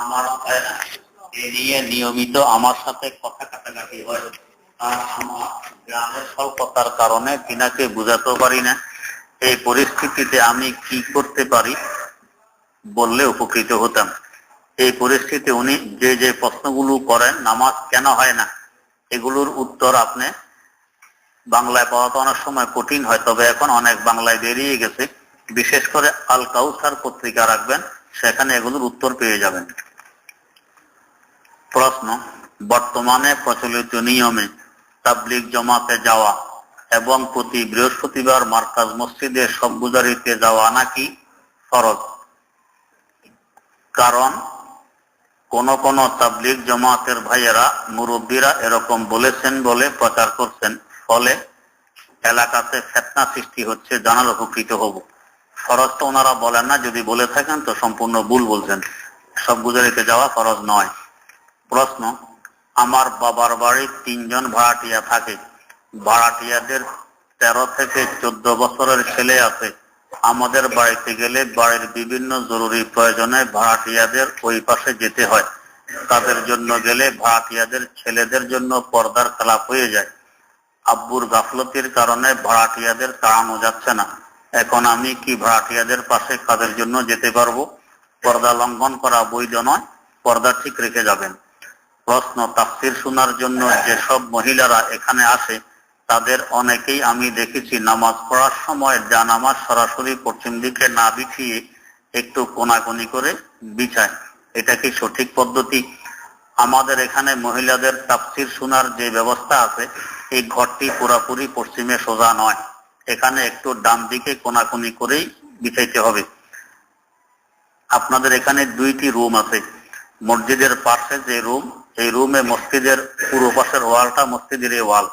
আমার হয় নিয়ে নিয়মিত আমার সাথে কথা কাটাকাটি হয়। গ্রামের স্বল্পতার কারণে তিনাকে বুঝাতেও পারি না, এই পরিস্থিতিতে আমি কি করতে পারি বললে উপকৃত হতাম। এই পরিস্থিতি উনি যে যে প্রশ্নগুলো করেন, নামাজ কেন হয় না, এগুলোর উত্তর আপনি বাংলায় পাওয়া সময় কঠিন হয়, তবে এখন অনেক বাংলায় বেরিয়ে গেছে। বিশেষ করে আল কাউসার পত্রিকা রাখবেন সেখানে এগুলোর উত্তর পেয়ে যাবেন। প্রশ্ন, বর্তমানে প্রচলিত নিয়মে তাবলিগ জমাতে যাওয়া এবং প্রতি বৃহস্পতিবার মার্কাজ মসজিদে সব গুজারিতে যাওয়া নাকি ফরজ? কারণ, কোন কোন তাবলিগ জমাতের ভাইয়েরা, মুরব্বীরা এরকম বলেছেন বলে প্রচার করছেন, ফলে এলাকাতে ফেতনা সৃষ্টি হচ্ছে জানার উপকৃত হব। ফরজ তো ওনারা বলেন না, যদি বলে থাকেন তো সম্পূর্ণ ভুল বলছেন। সব গুজারিতে যাওয়া ফরজ নয়। প্রশ্ন, আমার বাবার বাড়ির তিনজন ভাড়াটিয়া থাকে। ভাড়াটিয়াদের তেরো থেকে চোদ্দ বছরের ছেলে আছে। আমাদের বাড়িতে গেলে বাড়ির বিভিন্ন জরুরি প্রয়োজনে ভাড়াটিয়াদের ওই পাশে যেতে হয়। তাদের জন্য গেলে ভাড়াটিয়াদের ছেলেদের জন্য পর্দার খেলাপ হয়ে যায়। আব্বুর গাফলতির কারণে ভাড়াটিয়াদের তাড়ানো যাচ্ছে না। এখন আমি কি ভাড়াটিয়াদের পাশে কাদের জন্য যেতে পারব? পর্দা লঙ্ঘন করা বৈধ নয়, পর্দা ঠিক রেখে যাবেন। প্রশ্ন, তাফসির শোনার জন্য যেসব মহিলারা এখানে আসে, তাদের অনেকেই আমি দেখেছি নামাজ পড়ার সময় যা নামাজ সরাসরি পশ্চিম দিকে না বিছিয়ে একটু কোনাকুনি করে বিছায়। এটা কি সঠিক পদ্ধতি? আমাদের এখানে মহিলাদের তাফসির শোনার যে ব্যবস্থা আছে, এই ঘরটি পুরাপুরি পশ্চিমে সোজা নয়। এখানে একটু ডান দিকে কোনাকুনি করেই বিছাইতে হবে। আপনাদের এখানে দুইটি রুম আছে। মসজিদের পাশে যে রুম, এই রুমে মসজিদের পুরো পাশের ওয়ালটা মসজিদের এই ওয়াল।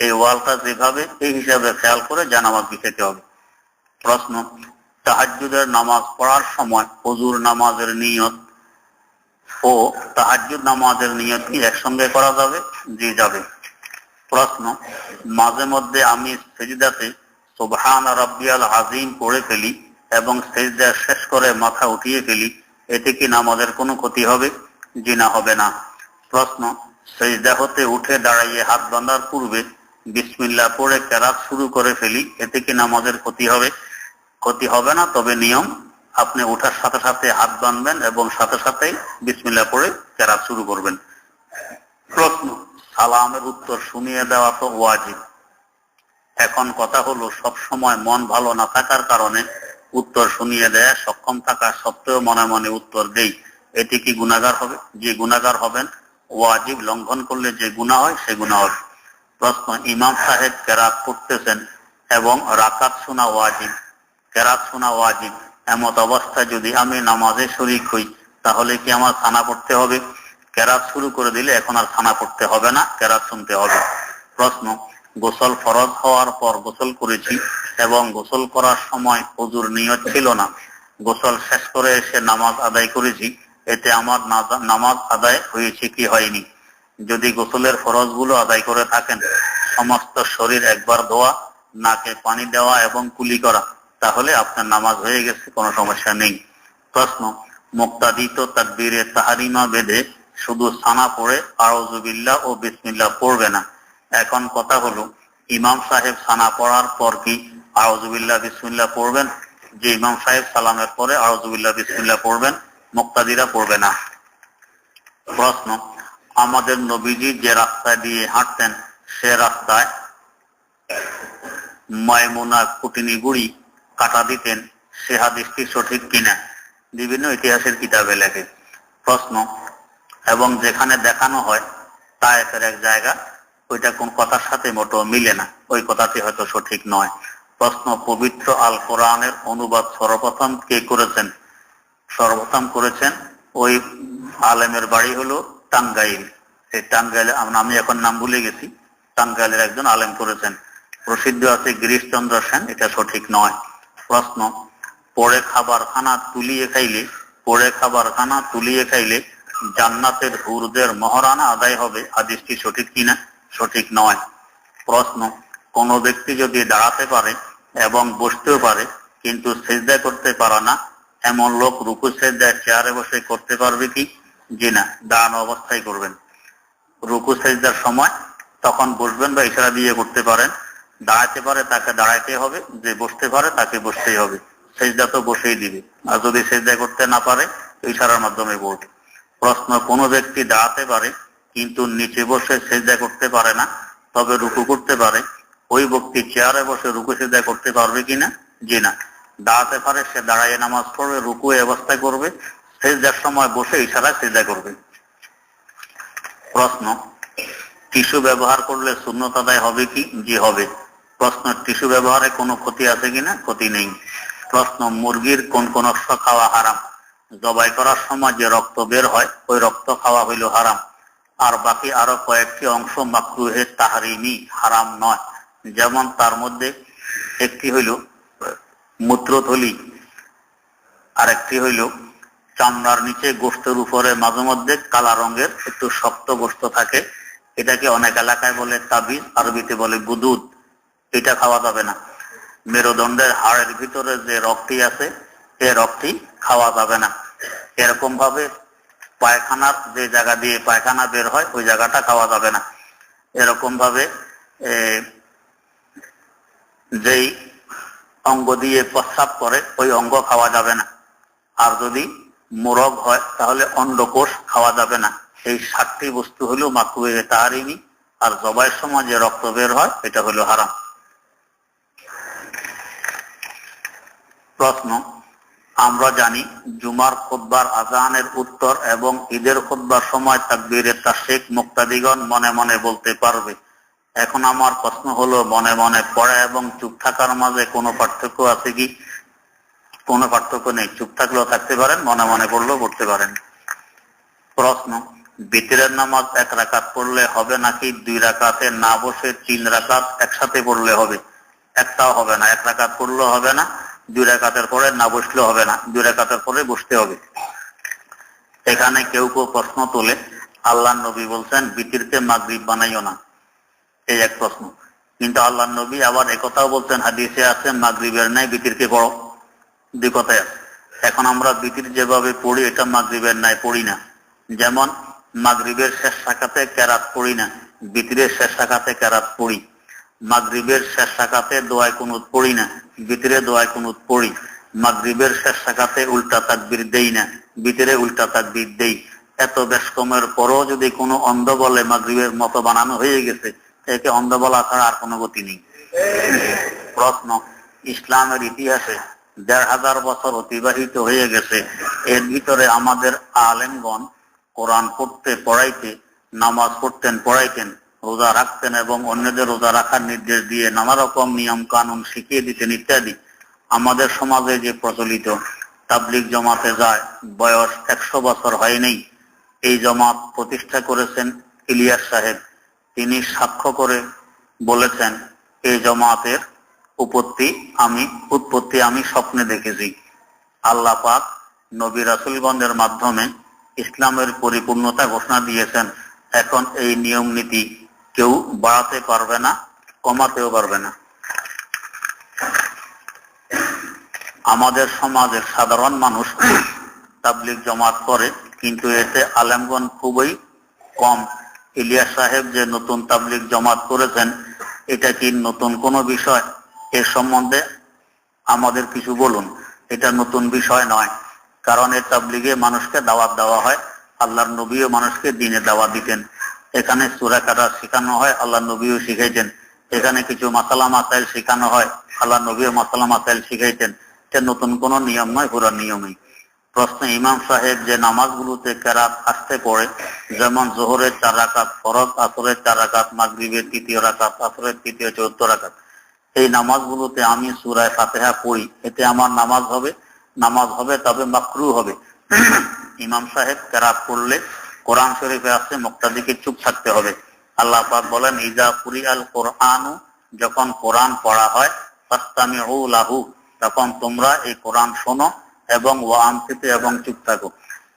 এই ওয়ালটা যেভাবে, এই হিসাবে খেয়াল করে জানামাজ বিছাইতে হবে। প্রশ্ন তাহাজুদের নামাজ পড়ার সময় হজুর নামাজের নিয়ত ও তাহাজুদ নামাজের নিয়ত কি একসঙ্গে করা যাবে? জি, যাবে। প্রশ্ন। মাঝে মধ্যে আমি সেজদাতে সুবহান রব্বিয়াল আজিম পড়ে ফেলি এবং সেজদা শেষ করে মাথা উঠিয়ে ফেলি। এতে কি নামাজের কোনো ক্ষতি হবে? জি না, হবে না। প্রশ্ন, সেজদা হতে উঠে দাঁড়াইয়ে হাত বাঁধার পূর্বে বিসমিল্লা পড়ে কেরাত শুরু করে ফেলি, এতে কি নামাজের ক্ষতি হবে? ক্ষতি হবে না, তবে নিয়ম, আপনি ওঠার সাথে সাথে হাত বাঁধবেন এবং সাথে সাথে বিসমিল্লা পড়ে কেরাত শুরু করবেন। প্রশ্ন সালামের উত্তর শুনিয়ে দেওয়া তো ওয়াজিব। এখন কথা হলো, সব সময় মন ভালো না থাকার কারণে উত্তর শুনিয়ে দেয়া সক্ষম থাকা সত্ত্বেও মনে মনে উত্তর দেই। এটি কি গুণাগার হবে? যে গুণাগার হবেন, ওয়াজিব লঙ্ঘন করলে যে গুণা হয়, সে গুণা হবে। প্রশ্ন, ইমাম সাহেব কেরাত করতেছেন এবং রাকাত শোনা ওয়াজিব। কেরাত শোনা ওয়াজিব। এমত অবস্থায় যদি আমি নামাজে শরিক হই, তাহলে কি আমার থানা পড়তে হবে? কেরাত শুরু করে দিলে এখন আর থানা পড়তে হবে না, কেরাত শুনতে হবে। প্রশ্ন, গোসল ফরজ হওয়ার পর গোসল করেছি এবং গোসল করার সময় হুজুর নিয়ত ছিল না। গোসল শেষ করে এসে নামাজ আদায় করেছি, এতে আমার নামাজ আদায় হয়েছে কি হয়নি। যদি গোসলের ফরজগুলো আদায় করে থাকেন, সমস্ত শরীর একবার ধোয়া, নাকে পানি দেওয়া এবং কুলি করা, তাহলে আপনার নামাজ হয়ে গেছে, কোনো সমস্যা নেই। প্রশ্ন, মুক্তাদিত তাকবীরে তাহারিমা বেঁধে শুধু সানা পড়ে আউজুবিল্লাহ ও বিসমিল্লাহ পড়বে না। এখন কথা হলো, ইমাম সাহেব সানা পড়ার পর কি আউজুবিল্লাহ বিসমিল্লাহ পড়বেন? যে ইমাম সাহেব সালামের পরে আউজুবিল্লাহ বিসমিল্লাহ পড়বেন, মুক্তাদিরা পড়বে না। প্রশ্ন, আমাদের নবীজি যে রাস্তা দিয়ে হাঁটতেন, সে রাস্তায় ময়মুনা কুটিনি গুড়ি কাটা দিতেন, সে হাদিসটি সঠিক কিনা? বিভিন্ন ইতিহাসের কিতাবে লেখে। প্রশ্ন এবং যেখানে দেখানো হয় তা তায়েফের এক জায়গা, ওইটা কোন কথার সাথে মোটো মিলে না। ওই কথাটি হয়তো সঠিক নয়। প্রশ্ন পবিত্র আল কোরআনের অনুবাদ সর্বপ্রথম কে করেছেন? সর্বপ্রথম করেছেন ওই আলেমের বাড়ি হলো টাঙ্গাইল। সেই টাঙ্গাইলে আমি এখন নাম ভুলে গেছি। টাঙ্গাইলের একজন আলেম করেছেন। প্রসিদ্ধ আছে গিরিশচন্দ্র সেন, এটা সঠিক নয়। প্রশ্ন, পরে খাবার খানা তুলিয়ে খাইলে, পরে খাবার খানা তুলিয়ে খাইলে জান্নাতের হুরদের মহারানা আদায় হবে। হাদিসটি সঠিক কিনা? সঠিক নয়। প্রশ্ন, কোন ব্যক্তি যদি দাঁড়াতে পারে এবং বসতেও পারে, কিন্তু সেজদা করতে পারে না, এমন লোক রুকু সেজদায় চেয়ারে বসে করতে পারবে কি? জি না, দাঁড়ানো অবস্থায় করবেন। রুকু সেজদার সময় তখন বসবেন বা ইশারা দিয়ে করতে পারেন। দাঁড়াতে পারে তাকে দাঁড়াইতে হবে, যে বসতে পারে তাকে বসতেই হবে। সেজদা তো বসেই দিবে। আর যদি সেজদা করতে না পারে, ইশারার মাধ্যমে বলবে। প্রশ্ন কোনো ব্যক্তি দাঁড়াতে পারে, কিন্তু নিচে বসে সেজদা করতে পারে না, তবে রুকু করতে পারে। ওই ব্যক্তি চেয়ারে বসে রুকু সেজদা করতে পারবে কিনা? জি না। দাঁড়াতে পারে, সে দাঁড়ায় নামাজ পড়বে, রুকু অবস্থায় করবে, সেজদার সময় বসে ইশারা সেজদা করবে। প্রশ্ন, টিস্যু ব্যবহার করলে শূন্যত আদায় হবে কি? জি, হবে। প্রশ্ন, টিস্যু ব্যবহারে কোনো ক্ষতি আছে কিনা? ক্ষতি নেই। প্রশ্ন, মুরগির কোন কোন অংশ খাওয়া হারাম? জবাই করার সময় যে রক্ত বের হয়, ওই রক্ত খাওয়া হইল হারাম। আর বাকি আরও কয়েকটি অংশ মাকরুহে তাহারিমি, হারাম নয়। যেমন তার মধ্যে একটি হইল মূত্রথলি, আরেকটি হইল চামড়ার নিচে গোস্তের উপরে মাঝে মধ্যে কালা রঙের একটু শক্ত গোস্ত থাকে। এটাকে অনেক এলাকায় বলে তাবিজ, আরবিতে বলে বুদুদ। এটা খাওয়া যাবে না। মেরুদণ্ডের হাড়ের ভিতরে যে রক্তটি আছে এ রক্তটি খাওয়া যাবে না। এরকম ভাবে পায়খানার যে জায়গা দিয়ে পায়খানা বের হয়, ওই জায়গাটা খাওয়া যাবে না। এরকম ভাবে যেই অঙ্গ দিয়ে প্রস্রাব করে, ওই অঙ্গ খাওয়া যাবে না। আর যদি মোরগ হয়, তাহলে অন্ডকোষ খাওয়া যাবে না। এই সাতটি বস্তু হলো মাকুয়ে তাহারিনি আর জবাইয়ের সময় যে রক্ত বের হয়, এটা হলো হারাম। প্রশ্ন আমরা জানি জুমার খোদ্বার আজানের উত্তর এবং ঈদের খোদ্বার সময় তাকবীরের তাশেক মুক্তাদিগণ মনে মনে বলতে পারবে। এখন আমার প্রশ্ন হলো, মনে মনে পড়া এবং চুপ থাকার মাঝে কোনো পার্থক্য আছে কি? কোনো পার্থক্য নেই। চুপ থাকলেও থাকতে পারেন, মনে মনে পড়লেও পড়তে পারেন। প্রশ্ন, বিতিরের নামাজ এক রাকাত পড়লে হবে নাকি দুই রাকাতে না বসে তিন রাকাত একসাথে পড়লে হবে? একটাও হবে না। এক রাকাত পড়লেও হবে না দুই রাকাতের পরে না বসলে হবে না, দুই রাকাতের পরে বসতে হবে। এখানে কেউ কেউ প্রশ্ন তোলে আল্লাহ নবী বলছেন, বিতিরকে মাগরিব বানাইও না। এই এক প্রশ্ন। কিন্তু আল্লাহ নবী আবার একথাও বলছেন, হাদিসে আছে, মাগরিবের ন্যায় বিতিরকে পড়ো। দুই কথায় আছে। এখন আমরা বিতির যেভাবে পড়ি, এটা মাগরিবের ন্যায় পড়ি না। যেমন, মাগরিবের শেষ শাখাতে ক্যারাত পড়ি না, বিতিরের শেষ শাখাতে ক্যারাত পড়ি। মাগরিবের শেষ শাখাতে দোয়ায় কুনুত পড়ি না বিতিরে দোয়ায় কুনুত পড়ি। মাগরিবের শেষ শাখাতে উল্টা তাকবির দেই না বিতিরে উল্টা তাকবির দেই। এত বেশ কমের পরও যদি কোনো অন্ধ বলে মাগরিবের মতো বানানো হয়ে গেছে, একে অন্ধ বলা ছাড়া আর কোনো গতি নেই। প্রশ্ন, ইসলামের ইতিহাসে দেড় হাজার বছর অতিবাহিত হয়ে গেছে, এর ভিতরে আমাদের আলেমগণ কোরআন পড়তে পড়াইতে, নামাজ পড়তেন পড়াইতেন রোজা রাখতেন এবং অন্যদের রোজা রাখার নির্দেশ দিয়ে নানা রকম নিয়ম কানুন শিখিয়ে দিতেন ইত্যাদি। আমাদের সমাজে যে প্রচলিত তাবলিক জমাতে যায়, বয়স একশো বছর হয়নি এই জমাত প্রতিষ্ঠা করেছেন ইলিয়াস সাহেব। তিনি সাক্ষ্য করে বলেছেন এই জমাতের উপত্তি আমি, উৎপত্তি আমি স্বপ্নে দেখেছি। আল্লাহ পাক নবী রাসুলগঞ্জের মাধ্যমে ইসলামের পরিপূর্ণতা ঘোষণা দিয়েছেন। এখন এই নিয়ম নীতি কেউ বাড়াতে পারবে না, কমাতেও পারবে না। আমাদের সমাজের সাধারণ মানুষ তাবলিক জমাত করে, কিন্তু এতে আলেমগন খুবই কম। ইলিয়াস সাহেব যে নতুন তাবলিক জমাত করেছেন, এটা কি নতুন কোনো বিষয়? এর সম্বন্ধে আমাদের কিছু বলুন। এটা নতুন বিষয় নয়, কারণ এই তাবলিগে মানুষকে দাওয়াত দেওয়া হয়, আল্লাহর নবীও মানুষকে দিনে দাওয়াত দিতেন। এখানে সুরা কাটা শেখানো হয়, আল্লাহ নবীও শিখাইছেন এখানে কিছু মাসালা মাসাইল শেখানো হয়, আল্লাহ নবীও মাসালা মাসাইল শিখাইতেন। এটা নতুন কোন নিয়ম নয়, পুরো নিয়মই। প্রশ্ন ইমাম সাহেব যে নামাজগুলোতে কেরাত আসতে পড়ে, যেমন জোহরের চার রাকাত, ফরজ আসরের চার রাকাত, মাগরীবের তৃতীয় রাকাত, আসরের তৃতীয় চৌদ্দ রাকাত, এই নামাজগুলোতে আমি সুরায় ফাতেহা পড়ি। এতে আমার নামাজ হবে নামাজ হবে তবে মাকরু হবে। ইমাম সাহেব কেরাত পড়লে কোরআন শরীফে আসছে, মুক্তাদিকে চুপ থাকতে হবে। আল্লাহ পাক বলেন, ইজা পুরি আল কোরআনু, যখন কোরআন পড়া হয় লাহু, তখন তোমরা এই কোরআন শোনো এবং ও আমসিতে এবং চুপ থাকো।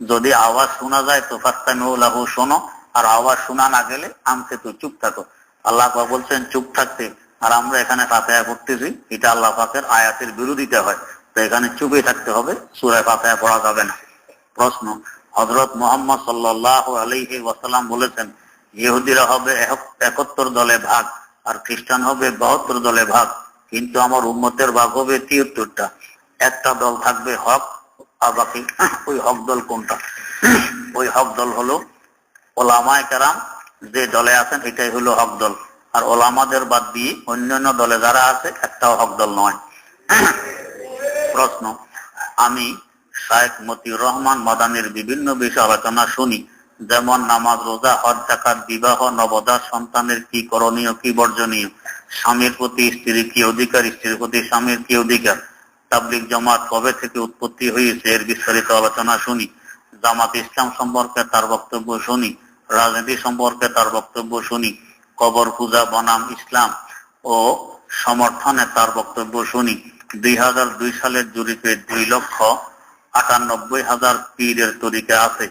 যদি আওয়াজ শোনা যায়, তো ফাস্তামি লাহু শোনো, আর আওয়াজ শোনা না গেলে আমসিতে, চুপ থাকো। আল্লাহ পাক বলছেন, চুপ থাকতে। আর আমরা এখানে ফাতেহা করতেছি এটা আল্লাহ পাকের আয়াতের বিরোধিতা হয়। তো এখানে চুপে থাকতে হবে সুরায় ফাতায় পড়া যাবে না। প্রশ্ন হজরত মোহাম্মদ সাল্লাহ আলহি ওয়াসাল্লাম বলেছেন, ইহুদিরা হবে একাত্তর দলে ভাগ, আর খ্রিস্টান হবে বাহাত্তর দলে ভাগ। কিন্তু আমার উম্মতের ভাগ হবে তিয়াত্তরটা। একটা দল থাকবে হক, আর বাকি ওই হক দল কোনটা? ওই হক দল হলো ওলামায় কারাম, যে দলে আছেন এটাই হলো হক দল। আর ওলামাদের বাদ দিয়ে অন্যান্য দলে যারা আছে, একটাও হক দল নয়। প্রশ্ন, আমি শায়েখ মতিউর রহমান মাদানের বিভিন্ন বিষয় আলোচনা শুনি, যেমন নামাজ, রোজা, হজ জাকাত বিবাহ নবদাস সন্তানের কি করণীয়, কি বর্জনীয়, স্বামীর প্রতি স্ত্রীর কি অধিকার, স্ত্রীর প্রতি স্বামীর কি অধিকার তাবলিক জামাত কবে থেকে উৎপত্তি হয়েছে এর বিস্তারিত আলোচনা শুনি, জামাত ইসলাম সম্পর্কে তার বক্তব্য শুনি, রাজনীতি সম্পর্কে তার বক্তব্য শুনি, কবর পূজা, বনাম ইসলাম ও সমর্থনে তার বক্তব্য শুনি। দুই হাজার দুই সালের জরিপে দুই লক্ষ আটানব্বই হাজার পীরের তরিকা আছে।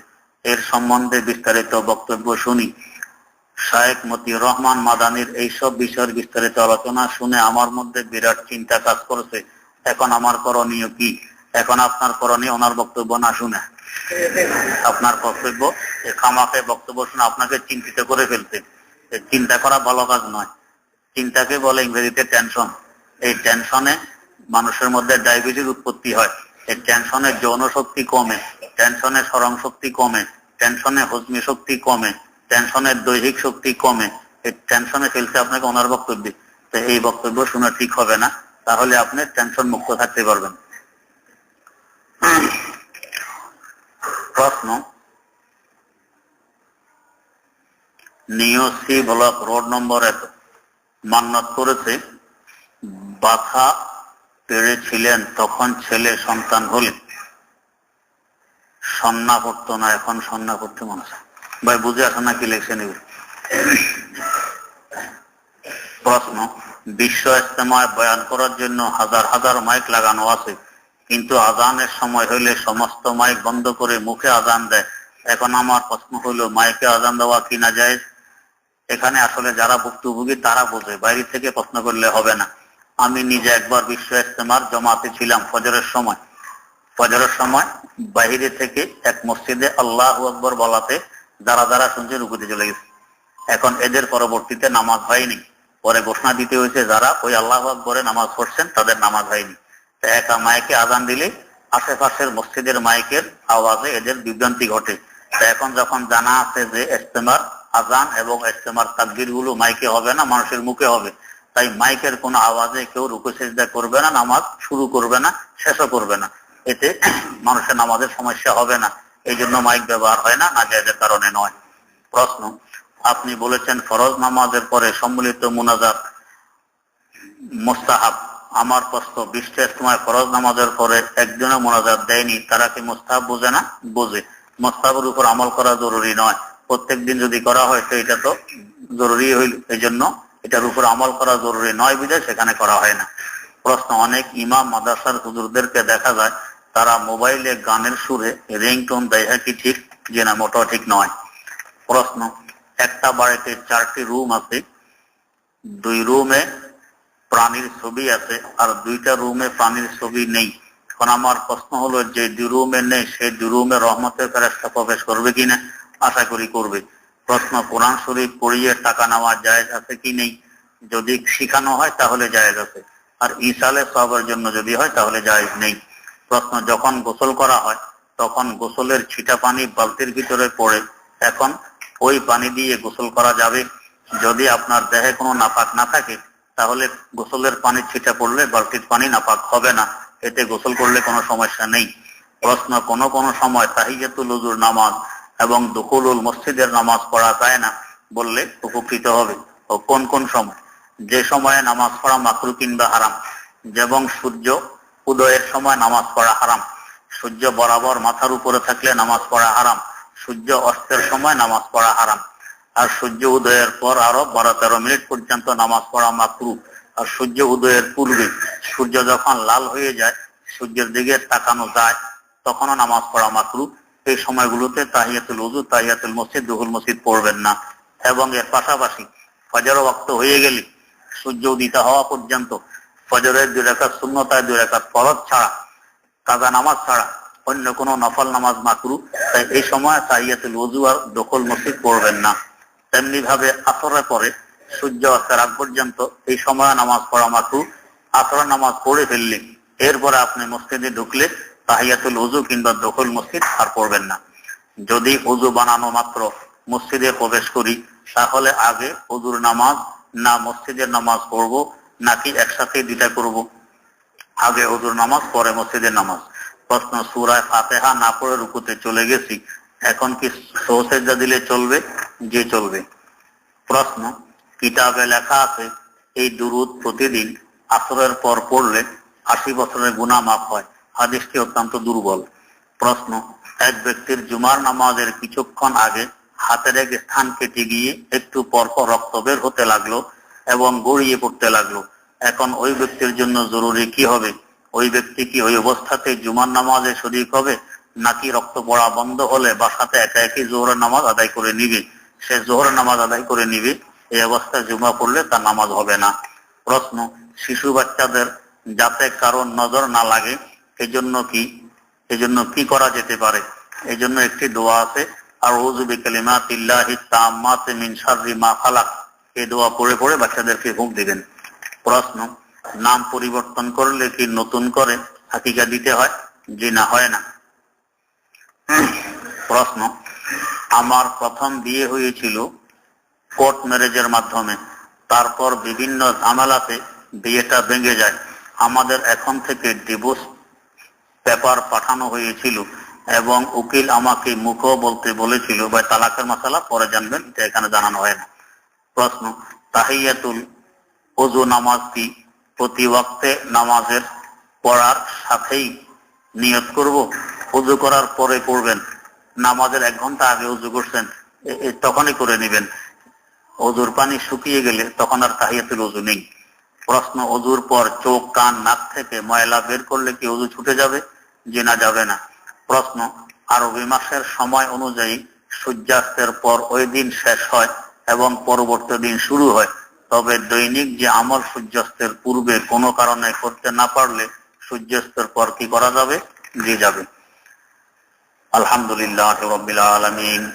এর সম্বন্ধে বিস্তারিত বক্তব্য শুনি। শায়েক মতিউর রহমান মাদানির এইসব বিষয়ের বিস্তারিত আলোচনা শুনে আমার মধ্যে বিরাট চিন্তা কাজ করেছে। এখন আমার করণীয় কি? এখন আপনার করণীয় ওনার বক্তব্য না শুনে। আপনার বক্তব্য খামাকে বক্তব্য শুনে আপনাকে চিন্তিত করে ফেলতে চিন্তা করা ভালো কাজ নয়। চিন্তাকে বলে ইংরেজিতে টেনশন এই টেনশনে মানুষের মধ্যে ডায়াবেটিস উৎপত্তি হয়। টেনশনে যৌন শক্তি কমে, টেনশনে স্মরণ শক্তি কমে, টেনশনে হজমি শক্তি কমে টেনশনের দৈহিক শক্তি কমে। এই টেনশনে ফেলছে আপনাকে ওনার বক্তব্য, তো এই বক্তব্য শুনে ঠিক হবে না। তাহলে আপনি টেনশন মুক্ত থাকতে পারবেন। প্রশ্ন নিও সি ব্লক রোড নম্বর এক মান্নত করেছে, বাথা পেরেছিলেন তখন ছেলে সন্তান হলে সন্না করতো না, এখন সন্না করতে মানুষ ভাই, বুঝে আসে না কি লেখছে নিবে প্রশ্ন, বিশ্ব ইস্তেমায় বয়ান করার জন্য হাজার হাজার মাইক লাগানো আছে, কিন্তু আজানের সময় হইলে সমস্ত মাইক বন্ধ করে মুখে আজান দেয়। এখন আমার প্রশ্ন হলো, মাইকে আজান দেওয়া কিনা যায় এখানে আসলে যারা ভুক্তভোগী, তারা বোঝে, বাইরে থেকে প্রশ্ন করলে হবে না। আমি নিজে একবার বিশ্ব ইস্তেমার জমাতে ছিলাম ফজরের সময়। ফজরের সময় বাহিরে থেকে এক মসজিদে আল্লাহ আকবর বলাতে যারা যারা শুনছে রুকুতে চলে গেছে। এখন এদের পরবর্তীতে নামাজ হয়নি। পরে ঘোষণা দিতে হয়েছে, যারা ওই আল্লাহ আকবরে নামাজ পড়ছেন, তাদের নামাজ হয়নি। একা মাইকে আজান দিলে আশেপাশের মসজিদের মাইকের আওয়াজে এদের বিভ্রান্তি ঘটে। এখন যখন জানা আছে যে ইস্তেমার আজান এবং ইস্তেমার তাকবিরগুলো মাইকে হবে না, মানুষের মুখে হবে তাই মাইকের কোনো আওয়াজে কেউ রুকু সেজদা করবে না, নামাজ শুরু করবে না, শেষও করবে না। এতে মানুষের নামাজের সমস্যা হবে না। এই জন্য মাইক ব্যবহার হয় না না জায়গের কারণে নয়। প্রশ্ন, আপনি বলেছেন ফরজ নামাজের পরে সম্মিলিত মুনাজাত মোস্তাহাব। আমার প্রশ্ন বিশ্বের সময় ফরজ নামাজের পরে একজনও মোনাজাত দেয়নি, তারা কি মোস্তাহাব বোঝে না? বোঝে। মোস্তাহাবের উপর আমল করা জরুরি নয়। প্রত্যেক দিন যদি করা হয় তো এটা তো জরুরি হইল। এই জন্য এটার উপর আমল করা জরুরি নয় বিধায় সেখানে করা হয় না। প্রশ্ন, অনেক ইমাম মাদাসার হুজুরদেরকে দেখা যায়, তারা মোবাইলে গানের সুরে রিংটোন দেয় হ্যাঁ কি ঠিক? যে না, মোটাও ঠিক নয়। প্রশ্ন, একটা বাড়িতে চারটি রুম আছে, দুই রুমে প্রাণীর ছবি আছে, আর দুইটা রুমে প্রাণীর ছবি নেই। এখন আমার প্রশ্ন হলো, যে দুই রুমে নেই সেই দুই রুমে রহমতের ফেরাস্তা প্রবেশ করবে কিনা? আশা করি করবে। প্রশ্ন, কোরআন শরীফ পড়িয়ে টাকা নেওয়া জায়েজ আছে কি নেই? যদি শিখানো হয় তাহলে জায়েজ আছে। আর ইসালে সবের জন্য যদি হয় তাহলে জায়েজ নেই। প্রশ্ন, যখন গোসল করা হয়, তখন গোসলের ছিটা পানি বালতির ভিতরে পড়ে। এখন ওই পানি দিয়ে গোসল করা যাবে। যদি আপনার দেহে কোনো নাপাক না থাকে, তাহলে গোসলের পানি ছিটা পড়লে বালতির পানি নাপাক হবে না। এতে গোসল করলে কোনো সমস্যা নেই। প্রশ্ন, কোনো কোনো সময় তাহিয়াতুল উজুর নামাজ এবং দুকুলুল মসজিদের নামাজ পড়া যায় না বললে উপকৃত হবে। ও কোন কোন সময়? যে সময়ে নামাজ পড়া মাকরু কিংবা হারাম। যেমন সূর্য উদয়ের সময় নামাজ পড়া হারাম। সূর্য বরাবর মাথার উপরে থাকলে নামাজ পড়া হারাম। সূর্য অস্তের সময় নামাজ পড়া হারাম। আর সূর্য উদয়ের পর আরও বারো তেরো মিনিট পর্যন্ত নামাজ পড়া মাকরু আর সূর্য উদয়ের পূর্বে সূর্য যখন লাল হয়ে যায়, সূর্যের দিকে তাকানো যায়, তখনও নামাজ পড়া মাকরু এই সময়গুলোতে তাহিয়াতুল উজু তাহিয়াতুল মসজিদ, দুহুল মসজিদ পড়বেন না। এবং এর পাশাপাশি ফজর ওয়াক্ত হয়ে গেলে সূর্য উদিত হওয়া পর্যন্ত ফজরের দুই রেখাত শূন্যতায় দুই রেখাত ফরজ ছাড়া কাজা নামাজ ছাড়া অন্য কোনো নফল নামাজ মাকরু তাই এই সময় তাহিয়াতুল ওযু আর দখল মসজিদ পড়বেন না। তেমনি ভাবে আসরের পরে সূর্য অস্তের আগ পর্যন্ত এই সময় নামাজ পড়া মাকরু আসরের নামাজ পড়ে ফেললে এরপরে আপনি মসজিদে ঢুকলে তাহিয়াতুল ওযু কিংবা দখল মসজিদ আর পড়বেন না। যদি ওযু বানানো মাত্র মসজিদে প্রবেশ করি, তাহলে আগে ওযুর নামাজ, না মসজিদের নামাজ পড়ব, নাকি একসাথে দুইটা করব? আগে ওযুর নামাজ, পরে মসজিদের নামাজ। প্রশ্ন, সুরায় ফাতেহা না পড়ে রুকুতে চলে গেছি, এখন কি সৌসেজা দিলে চলবে? যে চলবে। প্রশ্ন, কিতাবে লেখা আছে, এই দুরুদ প্রতিদিন আসরের পর পড়লে আশি বছরের গুণা মাফ হয়। হাদিসটি অত্যন্ত দুর্বল। প্রশ্ন, এক ব্যক্তির জুমার নামাজের কিছুক্ষণ আগে হাতের এক স্থান কেটে গিয়ে একটু পরপর রক্ত বের হতে লাগল এবং গড়িয়ে পড়তে লাগল। এখন ওই ব্যক্তির জন্য জরুরি কি হবে? ওই ব্যক্তি কি ওই অবস্থাতে জুমার নামাজে শরিক হবে? নাকি রক্ত পড়া বন্ধ হলে বাসাতে একা একই জোহরের নামাজ আদায় করে নিবে? সে জোহরের নামাজ আদায় করে নিবে, এই অবস্থায় জুমা পড়লে তার নামাজ হবে না। প্রশ্ন, শিশু বাচ্চাদের যাতে কারোর নজর না লাগে এজন্য কি? এজন্য কি করা যেতে পারে? এজন্য একটি দোয়া আছে আর ওজুবি কালিমাতিল্লাহি তাম্মাতে মিন শাররি মা খালাক। এই দোয়া পড়ে পড়ে বাচ্চাদেরকে হুঁক দিবেন। প্রশ্ন, নাম পরিবর্তন করলে কি নতুন করে হাকিকা দিতে হয়? যে না, হয় না। প্রশ্ন, আমার প্রথম বিয়ে হয়েছিল কোর্ট ম্যারেজের মাধ্যমে। তারপর বিভিন্ন ঝামেলাতে বিয়েটা ভেঙে যায়। আমাদের এখন থেকে ডিভোর্স পেপার পাঠানো হয়েছিল এবং উকিল আমাকে মুখ বলতে বলেছিল বা তালাকের মশালা পরে জানবেন, এটা এখানে জানানো হয় না। প্রশ্ন, তাহিয়াতুল ওজু নামাজটি প্রতি ওয়াক্তে নামাজের পড়ার সাথেই নিয়ত করব? উজু করার পরে পড়বেন। নামাজের এক ঘণ্টা আগে উজু করছেন তখনই করে নেবেন। অজুর পানি শুকিয়ে গেলে তখন আর তাহিয়াতুল অজু নেই। প্রশ্ন অজুর পর চোখ, কান, নাক থেকে ময়লা বের করলে কি অজু ছুটে যাবে? জেনা না যাবে না। প্রশ্ন, আর মাসের সময় অনুযায়ী সূর্যাস্তের পর ওই দিন শেষ হয় এবং পরবর্তী দিন শুরু হয়। তবে দৈনিক যে আমল সূর্যাস্তের পূর্বে কোনো কারণে করতে না পারলে সূর্যাস্তের পর কি করা যাবে? দিয়ে যাবে। আলহামদুলিল্লাহ আলমিন।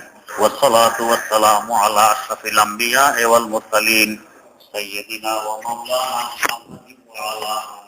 سيدنا ومولانا محمد وعلى آله